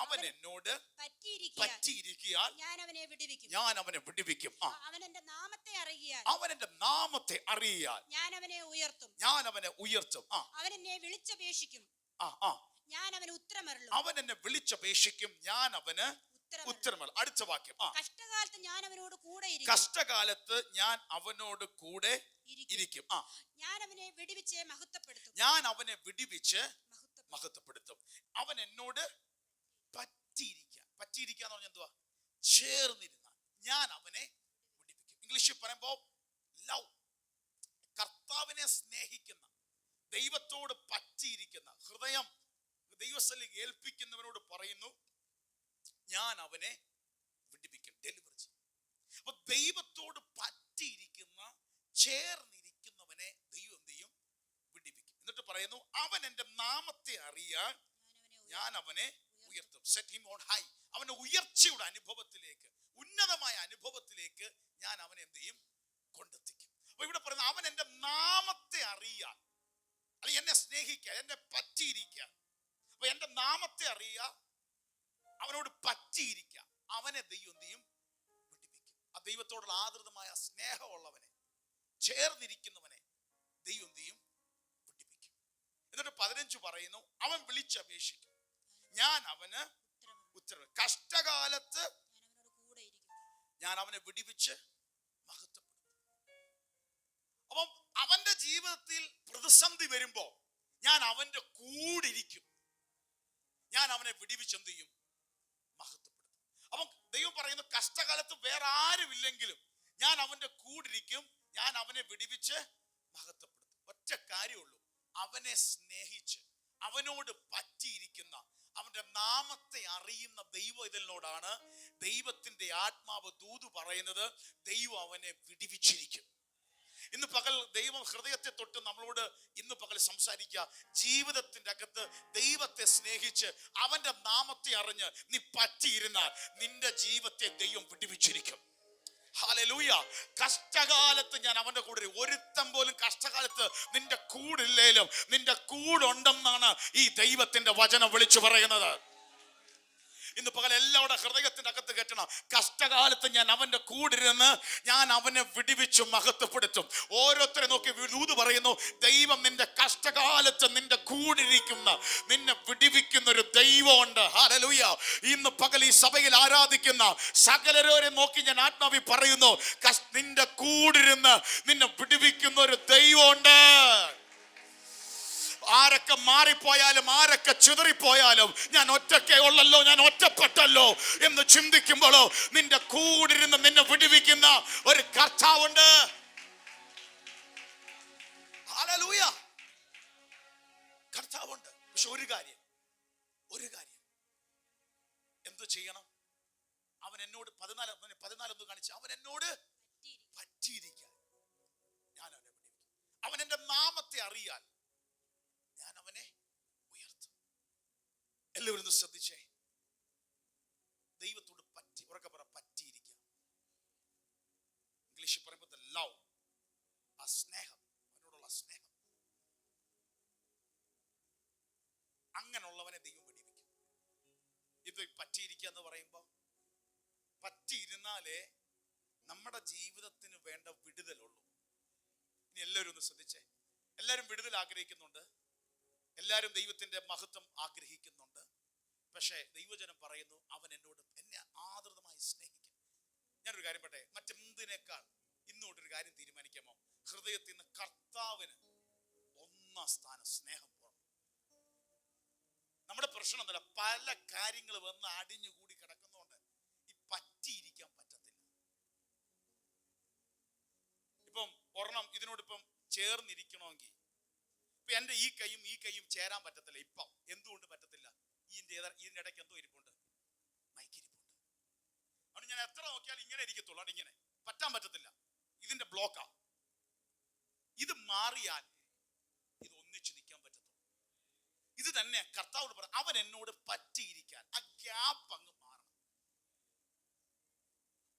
അവൻ എന്നോട് ഞാൻ അവനെ വിടുവിക്കും. ഞാൻ അവനെ വിടുവിക്കും. അവൻ എന്റെ നാമത്തെ അറിയാൻ അവൻ എന്റെ നാമത്തെ ഞാൻ അവനെ ഉയർത്തും. ഞാൻ അവനെ ഉയർത്തും. അവൻ എന്നെ വിളിച്ചപേക്ഷിക്കും. ആ ആ. ഞാൻ അവന് ഉത്തരമരുളും. അവൻ എന്നെ വിളിച്ചപേക്ഷിക്കും. ഞാൻ അവന് ഉത്തരമല്ല അടുത്ത വാക്യം. ആ. കഷ്ടകാലത്ത് ഞാൻ അവനോട് കൂടെ ഇരിക്കും. കഷ്ടകാലത്ത് ഞാൻ അവനോട് കൂടെ ഇരിക്കും. ആ. ഞാൻ അവനെ വിടിവിച്ച് മഹത്വപ്പെടുത്തും. ഞാൻ അവനെ വിടിവിച്ച്. മഹത്വപ്പെടുത്തും. അവൻ എന്നോട് പറ്റിയിരിക്കുക പറ്റിയിരിക്കുക എന്ന് പറഞ്ഞാൽ എന്തുവാ? ചേർന്നിരുന്ന ഞാൻ അവനെ പിടിപ്പിക്കും ഇംഗ്ലീഷിൽ പറയുമ്പോൾ ലവ് കർത്താവിനെ സ്നേഹിക്കുന്ന ദൈവത്തോട് പറ്റിയിരിക്കുന്ന ഹൃദയം ദൈവസ്ഥലി ഏൽപ്പിക്കുന്നവനോട് പറയുന്നു ഞാൻ അവനെ വിടിവിക്കും ഡെലിവർ ചെയ്യും. അപ്പൊ ദൈവത്തോട് പറ്റിയിരിക്കുന്ന ചേർന്നിരിക്കുന്നവനെ ദൈവം എന്ത് ചെയ്യും? വിടിവിക്കും എന്നിട്ട് പറയുന്നു അവൻ എന്റെ നാമത്തെ അറിയാൻ ഞാൻ അവനെ ഉയർത്തും. സെറ്റ് ഹിം ഓൺ ഹൈ അവന്റെ ഉയർച്ചയുടെ അനുഭവത്തിലേക്ക് ഉന്നതമായ അനുഭവത്തിലേക്ക് ഞാൻ അവനെ എന്ത് ചെയ്യും? കൊണ്ടെത്തിക്കും. അപ്പൊ ഇവിടെ പറയുന്നത് അവൻ എന്റെ നാമത്തെ അറിയാൻ അല്ലെ എന്നെ സ്നേഹിക്കുക എന്നെ പറ്റിയിരിക്കുക. അപ്പൊ എന്റെ നാമത്തെ അറിയുക അവനോട് പറ്റിയിരിക്കുക. അവനെ ദൈവം എന്ത് ചെയ്യും? വിടിവിക്കും ആ ദൈവത്തോടുള്ള ആദൃതമായ സ്നേഹമുള്ളവനെ ചേർന്നിരിക്കുന്നവനെ ദൈവം എന്ത് ചെയ്യും? വിടിവിക്കും എന്നിട്ട് പതിനഞ്ച് പറയുന്നു അവൻ വിളിച്ചപേക്ഷിക്കും. ഞാൻ അവന് ഉത്തരവ് കഷ്ടകാലത്ത് ഞാൻ അവനെ വിടിവിച്ച് മഹത്വപ്പെടുത്തും. അപ്പം അവന്റെ ജീവിതത്തിൽ പ്രതിസന്ധി വരുമ്പോ ഞാൻ അവന്റെ കൂടിരിക്കും. ഞാൻ അവനെ വിടിവിച്ച് എന്ത് ചെയ്യും മഹത്വപ്പെടുത്തും. അപ്പം ദൈവം പറയുന്നു കഷ്ടകാലത്ത് വേറെ ആരും ഇല്ലെങ്കിലും ഞാൻ അവന്റെ കൂടിരിക്കും. ഞാൻ അവനെ വിടിവിച്ച് മഹത്വപ്പെടുത്തും. ഒറ്റ കാര്യമുള്ളൂ അവനെ സ്നേഹിച്ച് അവനോട് പറ്റിയിരിക്കുന്ന അവന്റെ നാമത്തെ അറിയുന്ന ദൈവം ഇതിനോടാണ്. ദൈവത്തിന്റെ ആത്മാവ് ദൂതു പറയുന്നത് ദൈവം അവനെ വിടിവിച്ചിരിക്കും. ഇന്ന് പകൽ ദൈവം ഹൃദയത്തെ തൊട്ട് നമ്മളോട് ഇന്ന് പകൽ സംസാരിക്കുക. ജീവിതത്തിന്റെ അകത്ത് ദൈവത്തെ സ്നേഹിച്ച് അവന്റെ നാമത്തെ അറിഞ്ഞ് നീ പറ്റിയിരുന്നാൽ നിന്റെ ജീവത്തെ ദൈവം വിടിവിച്ചിരിക്കും. ഹാലലൂയ കഷ്ടകാലത്ത് ഞാൻ അവന്റെ കൂടെ. ഒരുത്തം പോലും കഷ്ടകാലത്ത് നിന്റെ കൂടില്ലേലും നിന്റെ കൂടുണ്ടെന്നാണ് ഈ ദൈവത്തിന്റെ വചനം വിളിച്ചു പറയുന്നത് ഇന്ന് പകൽ എല്ലാവരുടെ ഹൃദയത്തിന്റെ അകത്ത് കെട്ടണം കഷ്ടകാലത്ത് ഞാൻ അവന്റെ കൂടിരുന്ന് ഞാൻ അവനെ വിടിവിച്ചു മഹത്വപ്പെടുത്തും. ഓരോരുത്തരെ നോക്കി വിനൂത് പറയുന്നു ദൈവം നിന്റെ കഷ്ടകാലത്ത് നിന്റെ കൂടിരിക്കുന്ന നിന്നെ വിടിവിക്കുന്ന ഒരു ദൈവമുണ്ട്. ഹാലലൂയ ഇന്ന് പകൽ ഈ സഭയിൽ ആരാധിക്കുന്ന സകലരോരെ നോക്കി ഞാൻ ആത്മാവി പറയുന്നു നിന്റെ കൂടിരുന്ന് നിന്നെ വിടിവിക്കുന്ന ഒരു ദൈവമുണ്ട്. ആരൊക്കെ മാറിപ്പോയാലും ആരൊക്കെ ചിതറിപ്പോയാലും ഞാൻ ഒറ്റക്കെ ഉള്ളല്ലോ ഞാൻ ഒറ്റപ്പെട്ടല്ലോ എന്ന് ചിന്തിക്കുമ്പോഴോ നിന്റെ കൂടിരുന്ന് നിന്നെ വിടുവിക്കുന്ന ഒരു കർത്താവുണ്ട്. കർത്താവുണ്ട്. പക്ഷെ ഒരു കാര്യം ഒരു കാര്യം. എന്തു ചെയ്യണം? അവൻ എന്നോട് പതിനാല് പതിനാലൊന്ന് കാണിച്ചു അവൻ എന്നോട് പറ്റിയിരിക്കും പറ്റിയിരിക്കാൻ. ഞാൻ അവനെ അവൻ എന്റെ നാമത്തെ അറിയാൻ ഞാൻ അവനെ ഉയർത്തും എല്ലാവരും ഒന്ന് ശ്രദ്ധിച്ചേ. ദൈവത്തോട് പറ്റി ഉറക്കെ പറ പറ്റിയിരിക്കാം. ഇംഗ്ലീഷിൽ പറയുമ്പോൾ ലവ് ആ സ്നേഹം അവനോടുള്ള സ്നേഹം. അങ്ങനെയുള്ളവനെ ദൈവം വെടിവെക്കും ഇത് പറ്റിയിരിക്കുക എന്ന് പറയുമ്പോൾ പറ്റിയിരുന്നാലേ നമ്മുടെ ജീവിതത്തിന് വേണ്ട വിടുതലുള്ളൂ. ഇനി എല്ലാവരും ഒന്ന് ശ്രദ്ധിച്ചേ. എല്ലാവരും വിടുതൽ ആഗ്രഹിക്കുന്നുണ്ട്. എല്ലാവരും ദൈവത്തിന്റെ മഹത്വം ആഗ്രഹിക്കുന്നുണ്ട്. പക്ഷേ ദൈവജനം പറയുന്നു അവൻ എന്നോട് എന്നെ ആദൃതമായി സ്നേഹിക്കും. ഞാനൊരു കാര്യം പറട്ടെ മറ്റെന്തിനേക്കാൾ ഇന്നോട്ടൊരു കാര്യം തീരുമാനിക്കാമോ? ഹൃദയത്തിൽ നിന്ന് കർത്താവിന് ഒന്നാം സ്ഥാനം സ്നേഹം പോകണം നമ്മുടെ പ്രശ്നം എന്തല്ല പല കാര്യങ്ങൾ വന്ന് അടിഞ്ഞുകൂടി കിടക്കുന്നതുകൊണ്ട് ഈ പറ്റിയിരിക്കാൻ പറ്റത്തില്ല. ഇപ്പം ഒരെണ്ണം ഇതിനോടിപ്പം ചേർന്നിരിക്കണമെങ്കിൽ ഇപ്പൊ എന്റെ ഈ കൈയും ഈ കൈയും ചേരാൻ പറ്റത്തില്ല ഇപ്പം. എന്തുകൊണ്ട് പറ്റത്തില്ല? ഇതിന്റെ ഇതിന്റെ ഇടയ്ക്ക് എന്തോ ഇരിപ്പുണ്ട്. മൈക്കിരിപ്പുണ്ട് അതുകൊണ്ട് ഞാൻ എത്ര നോക്കിയാലും ഇങ്ങനെ ഇരിക്കത്തുള്ളൂ. അവിടെ ഇങ്ങനെ. പറ്റാൻ പറ്റത്തില്ല. ഇതിന്റെ ബ്ലോക്കാ ഇത് മാറിയാൽ ഇത് ഒന്നിച്ചു നിൽക്കാൻ പറ്റത്തുള്ളൂ. ഇത് തന്നെ കർത്താവോട് പറ അവൻ എന്നോട് പറ്റിയിരിക്കാൻ. ആ ഗ്യാപ്പ് അങ്ങ് മാറണം.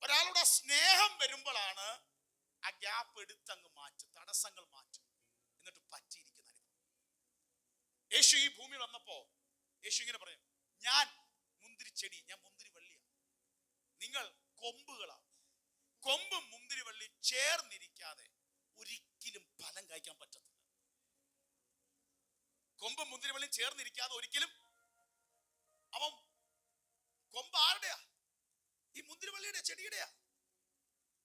ഒരാളുടെ സ്നേഹം വരുമ്പോഴാണ് ആ ഗ്യാപ്പ് എടുത്തങ്ങ് മാറ്റും. തടസ്സങ്ങൾ മാറ്റും. എന്നിട്ട് പറ്റിയിരിക്കുന്ന യേശു ഈ ഭൂമിയിൽ വന്നപ്പോ യേശു ഇങ്ങനെ പറയാം ഞാൻ മുന്തിരി ചെടി ഞാൻ മുന്തിരി വള്ളിയാണ് നിങ്ങൾ കൊമ്പുകളാണ് കൊമ്പും മുന്തിരി വള്ളി ചേർന്നിരിക്കാതെ ഒരിക്കലും ഫലം കായ്ക്കാൻ പറ്റത്തില്ല. കൊമ്പും മുന്തിരി വള്ളിയും ചേർന്നിരിക്കാതെ ഒരിക്കലും അവൻ കൊമ്പ് ആരുടെയാ? ഈ മുന്തിരി വള്ളിയുടെ ചെടിയുടെയാ.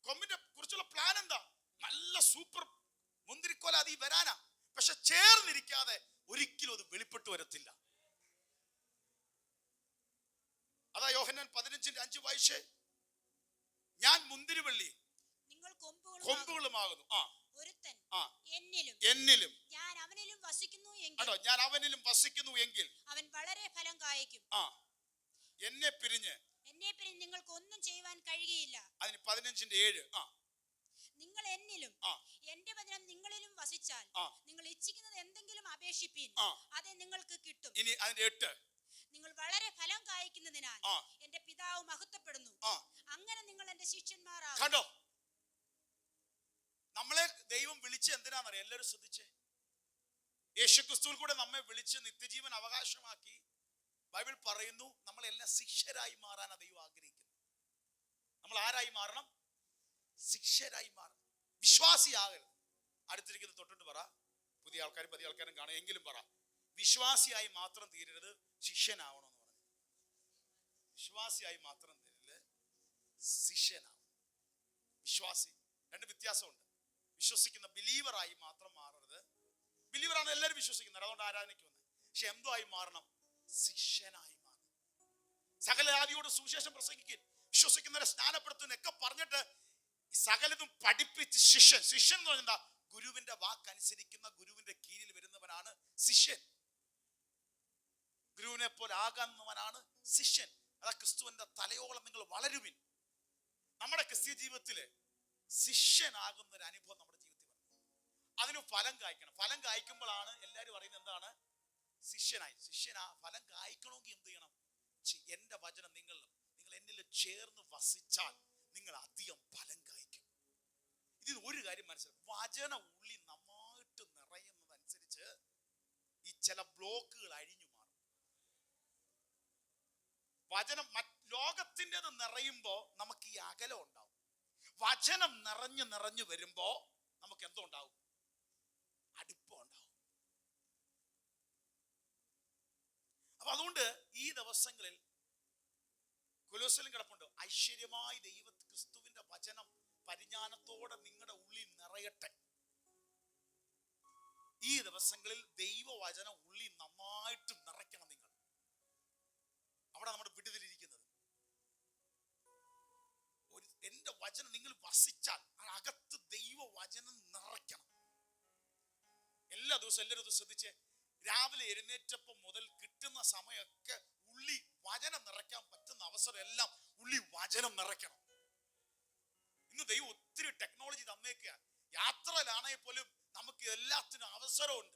കൊമ്പിന്റെ കുറിച്ചുള്ള പ്ലാൻ എന്താ? നല്ല സൂപ്പർ മുന്തിരിക്കോല അത് വരാനാ. പക്ഷെ ചേർന്നിരിക്കാതെ ഒരിക്കലും അത് വെളിപ്പെട്ടു വരത്തില്ല. അതാ യോഹന്നാൻ പതിനഞ്ചിന്റെ അഞ്ച് വായിച്ചേ. ഞാൻ മുന്തിരിവള്ളി നിങ്ങൾ കൊമ്പുകളും കൊമ്പുകളുമാകുന്നു. ആ. ഒരുത്തൻ എന്നിലും എന്നിലും. ഞാൻ അവനിലും വസിക്കുന്നു എങ്കിൽ ഞാൻ അവനിലും വസിക്കുന്നു എങ്കിൽ അവൻ വളരെ ഫലം കായ്ക്കും. ആ. എന്നെ പിരിഞ്ഞ് എന്നെ പിരിഞ്ഞ് നിങ്ങൾക്ക് ഒന്നും ചെയ്യുവാൻ കഴിയുകയില്ല. അതിന് പതിനഞ്ചിന്റെ ഏഴ്. ആ. നിങ്ങൾ എന്നിലും. എന്റെ വചനം നിങ്ങളിലും വസിച്ചാൽ നിങ്ങൾ ഇച്ഛിക്കുന്നത് എന്തെങ്കിലും അപേക്ഷിപ്പീൻ. അതെ നിങ്ങൾക്ക് കിട്ടും. ഇനി അതിന്റെ എട്ട്. കായ്ക്കുന്നതിനാൽ ആ. എന്റെ പിതാവ് മഹത്വപ്പെടുന്നു. അങ്ങനെ നിങ്ങൾ എന്റെ ശിഷ്യന്മാരാകും. കണ്ടോ? നമ്മളെ ദൈവം വിളിച്ച് എന്തിനാണെന്നറിയാം? എല്ലാവരും ശ്രദ്ധിച്ചേ. യേശുക്രിസ്തുവിൽ കൂടെ നമ്മെ വിളിച്ച് നിത്യജീവൻ അവകാശമാക്കി ബൈബിൾ പറയുന്നു നമ്മളെല്ലാം ശിഷ്യരായി മാറാനാണ് ദൈവം ആഗ്രഹിക്കുന്നത്. നമ്മൾ ആരായി മാറണം? ശിഷ്യരായി മാറണം. വിശ്വാസിയാകരുത്. അടുത്തിരിക്കുന്ന തൊട്ടിട്ട് പറ. പുതിയ ആൾക്കാരും പുതിയ ആൾക്കാരും കാണും എങ്കിലും പറ. വിശ്വാസിയായി മാത്രം തീരരുത്. പറഞ്ഞു വിശ്വാസിയായി മാത്രം ശിഷ്യനാവും. വിശ്വാസി. രണ്ട് വ്യത്യാസമുണ്ട്. വിശ്വസിക്കുന്ന ബിലീവറായി മാത്രം മാറരുത്. ബിലീവറാണ് എല്ലാവരും വിശ്വസിക്കുന്നത്. അതുകൊണ്ട് ആരാധനയ്ക്ക് വന്നത് പക്ഷെ എന്തോ ആയി മാറണം? ശിഷ്യനായി മാറണം. സകല ആദിയോട് സുവിശേഷം പ്രസംഗിക്കും വിശ്വസിക്കുന്നവരെ സ്നാനപ്പെടുത്തുന്ന ഒക്കെ പറഞ്ഞിട്ട് സകലതും പഠിപ്പിച്ച് ശിഷ്യൻ. ശിഷ്യൻ എന്ന് പറഞ്ഞാൽ ഗുരുവിന്റെ വാക്കനുസരിക്കുന്ന ഗുരുവിന്റെ കീഴിൽ വരുന്നവനാണ് ശിഷ്യൻ. ഗുരുവിനെ പോലെ ആകുന്നവനാണ് ശിഷ്യൻ. അതാ ക്രിസ്തുവിന്റെ തലയോളം നിങ്ങൾ വളരുവിൻ. നമ്മുടെ ക്രിസ്ത്യ ജീവിതത്തിലെ ശിഷ്യനാകുന്ന ഒരു അനുഭവം നമ്മുടെ ജീവിതത്തിൽ വരണം. അതിന് ഫലം കായ്ക്കണം. ഫലം കായ്ക്കുമ്പോഴാണ് എല്ലാവരും പറയുന്നത് എന്താണ്? ശിഷ്യനായി. ശിഷ്യനാ ഫലം കായ്ക്കണമെങ്കിൽ എന്ത് ചെയ്യണം? എന്റെ വചനം നിങ്ങൾ നിങ്ങൾ എന്നിൽ ചേർന്ന് വസിച്ചാൽ നിങ്ങൾ അധികം ഫലം കായ്ക്കും. ഇതിൽ ഒരു കാര്യം മനസ്സിലാക്കും വചന ഉള്ളി നന്നായിട്ട് നിറയുന്നതനുസരിച്ച് ഈ ചില ബ്ലോക്കുകൾ അഴിഞ്ഞു വചനം ലോകത്തിന്റെത് നിറയുമ്പോൾ നമുക്ക് ഈ അകലം ഉണ്ടാവും. വചനം നിറഞ്ഞു നിറഞ്ഞു വരുമ്പോൾ നമുക്ക് എന്തോ ഉണ്ടാവും? അടുപ്പം ഉണ്ടാവും. അപ്പൊ അതുകൊണ്ട് ഈ ദിവസങ്ങളിൽ കുലോസലും കിടപ്പുണ്ട്. ഐശ്വര്യമായി ദൈവ ക്രിസ്തുവിന്റെ വചനം പരിജ്ഞാനത്തോടെ നിങ്ങളുടെ ഉള്ളിൽ നിറയട്ടെ. ഈ ദിവസങ്ങളിൽ ദൈവവചനം ഉള്ളിൽ നന്നായിട്ട് നിറയ്ക്കണം നിങ്ങൾ. അവിടെ നമ്മുടെ വിടുതലിരിക്കുന്നത്. ഒരു എന്റെ വചനം നിങ്ങൾ വസിച്ചാൽ അകത്ത് ദൈവ വചനം നിറയ്ക്കണം. എല്ലാ ദിവസവും എല്ലാവരും ശ്രദ്ധിച്ച് രാവിലെ എഴുന്നേറ്റപ്പം മുതൽ കിട്ടുന്ന സമയമൊക്കെ ഉള്ളി വചനം നിറയ്ക്കാൻ പറ്റുന്ന അവസരം എല്ലാം ഉള്ളി വചനം നിറയ്ക്കണം. ഇന്ന് ദൈവം ഒത്തിരി ടെക്നോളജി തന്നേക്കുക യാത്രയിലാണെങ്കിൽ പോലും നമുക്ക് എല്ലാത്തിനും അവസരമുണ്ട്.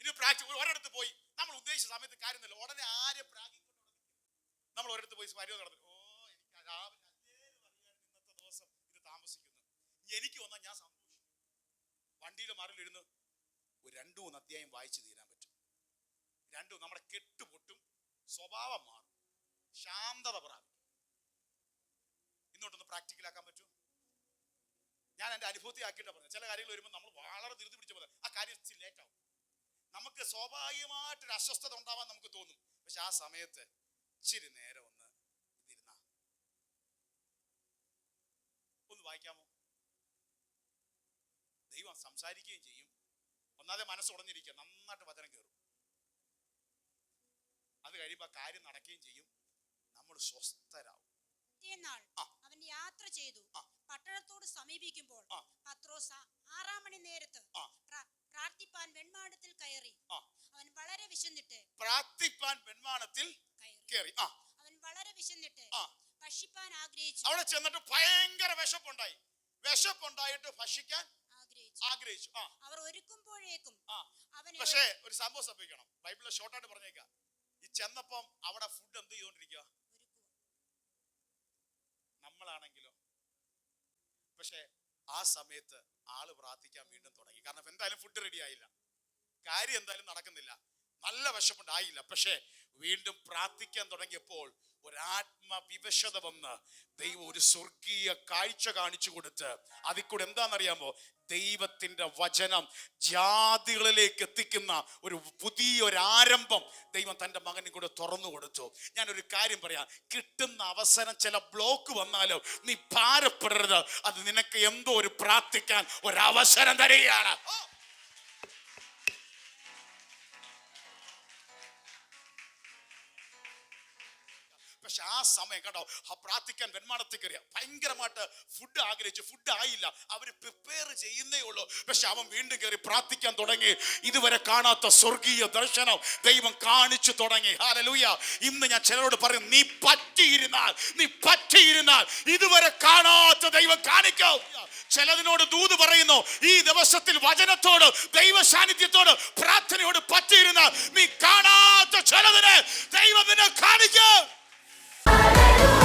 ഇനി പ്രാക്ടി ഒരിടത്ത് പോയി നമ്മൾ ഉദ്ദേശിച്ച സമയത്ത് കാര്യമൊന്നുമില്ല. ഉടനെ ആരെ പ്രാഗിക്കൊണ്ട് നമ്മൾ ഒരിടത്ത് പോയി വരിക നടന്നു ഓ എനിക്ക് രാവിലെ ഇന്നത്തെ ദിവസം ഇത് താമസിക്കുന്നു എനിക്ക് വന്നാൽ ഞാൻ സന്തോഷിക്കും. വണ്ടിയിലെ മറിലിരുന്ന് ഒരു രണ്ടു മൂന്ന് അധ്യായം വായിച്ചു തീരാൻ പറ്റും. രണ്ടു നമ്മുടെ കെട്ടുപൊട്ടും സ്വഭാവം മാറും. ശാന്തത പ്രാപിക്കും. ഇന്നോട്ടൊന്ന് പ്രാക്ടിക്കലാക്കാൻ പറ്റും ഞാൻ എന്റെ അനുഭവത്തെ ആക്കിയിട്ടാണ് പറഞ്ഞത്. ചില കാര്യങ്ങൾ വരുമ്പോൾ നമ്മൾ വളരെ ധൃതി പിടിച്ച പോലെ ആ കാര്യം ലേറ്റ് ആവും. നമുക്ക് സ്വാഭാവികമായിട്ടൊരു അസ്വസ്ഥത ഉണ്ടാവാൻ നമുക്ക് തോന്നും. പക്ഷെ ആ സമയത്ത് ഇച്ചിരി നേരം ഒന്ന് ഇതിരുന്ന ഒന്ന് വായിക്കാമോ? ദൈവം സംസാരിക്കുകയും ചെയ്യും. ഒന്നാതെ മനസ്സ് ഉടഞ്ഞിരിക്കുക. നന്നായിട്ട് വചനം കയറും അത് കഴിയുമ്പോൾ കാര്യം നടക്കുകയും ചെയ്യും. നമ്മൾ സ്വസ്ഥരാവും. പിറ്റേന്നാൾ. അവൻ യാത്ര ചെയ്തു. പട്ടണത്തോട് സമീപിക്കുമ്പോൾ പത്രോസ ആറാം മണി നേരത്ത് പ്രാർത്ഥിപ്പാൻ വെൺമാടത്തിൽ കയറി ആ. അവൻ വളരെ വിശന്നിട്ട് പ്രാർത്ഥിപ്പാൻ വെൺവാണത്തിൽ കയറി. ആ. അവൻ വളരെ വിശന്നിട്ട്. ഭക്ഷിപ്പാൻ ആഗ്രഹിച്ചു. അവിടെ ചെന്നിട്ട് ഭയങ്കര വിശപ്പുണ്ടായി. വിശപ്പുണ്ടായിട്ട് ഭക്ഷിക്കാൻ ആഗ്രഹിച്ചു. ആ. അവർ ഒരുക്കുമ്പോഴേക്കും. അവൻ പക്ഷേ ഒരു സംഭവം സംഭവിക്കണം. ബൈബിളിൽ ഷോർട്ടായിട്ട് പറഞ്ഞേക്കാം. ഈ ചെന്നപ്പം അവിടെ ഫുഡ് എന്ത് ചെയ്തോണ്ടിരിക്കുക നമ്മളാണെങ്കിലോ. പക്ഷേ ആ സമയത്ത് ആൾ പ്രാർത്ഥിക്കാൻ വീണ്ടും തുടങ്ങി. കാരണം എന്തായാലും ഫുഡ് റെഡി ആയില്ല. കാര്യം എന്തായാലും നടക്കുന്നില്ല. നല്ല വശമുണ്ടായില്ല. പക്ഷേ വീണ്ടും പ്രാർത്ഥിക്കാൻ തുടങ്ങിയപ്പോൾ ഒരാത്മവിവശത വന്ന് ദൈവം ഒരു സ്വർഗീയ കാഴ്ച കാണിച്ചു കൊടുത്ത് അതിൽ കൂടെ എന്താണെന്നറിയാമോ? ദൈവത്തിന്റെ വചനം ജാതികളിലേക്ക് എത്തിക്കുന്ന ഒരു പുതിയൊരാരംഭം ദൈവം തന്റെ മകനും കൂടെ തുറന്നു കൊടുത്തു. ഞാനൊരു കാര്യം പറയാം. കിട്ടുന്ന അവസരം ചില ബ്ലോക്ക് വന്നാലും നീ ഭാരപ്പെടരുത്. അത് നിനക്ക് എന്തോ ഒരു പ്രാർത്ഥിക്കാൻ ഒരവസരം തരികയാണ്. പക്ഷെ ആ സമയം കേട്ടോ ആ പ്രാർത്ഥിക്കാൻ വെൺമാടത്തിൽ കയറിയ ഭയങ്കരമായിട്ട് ഫുഡ് ആഗ്രഹിച്ചു. ഫുഡ് ആയില്ല. അവർ പ്രിപ്പയർ ചെയ്യുന്നേ ഉള്ളൂ. പക്ഷെ അവൻ വീണ്ടും കയറി പ്രാർത്ഥിക്കാൻ തുടങ്ങി. ഇതുവരെ കാണാത്ത സ്വർഗീയ ദർശനം ദൈവം കാണിച്ചു തുടങ്ങി. ഹാലലൂയ ഇന്ന് ഞാൻ ചിലരോട് പറയും നീ പറ്റിയിരുന്നാൽ നീ പറ്റിയിരുന്നാൽ ഇതുവരെ കാണാത്ത ദൈവം കാണിക്കും. ചിലതിനോട് ദൂത് പറയുന്നു ഈ ദിവസത്തിൽ വചനത്തോട് ദൈവ സാന്നിധ്യത്തോട് പ്രാർത്ഥനയോട് പറ്റിയിരുന്നാൽ നീ കാണാത്ത ചിലതിനെ ദൈവം നിന്നെ കാണിക്കും. Aleluya.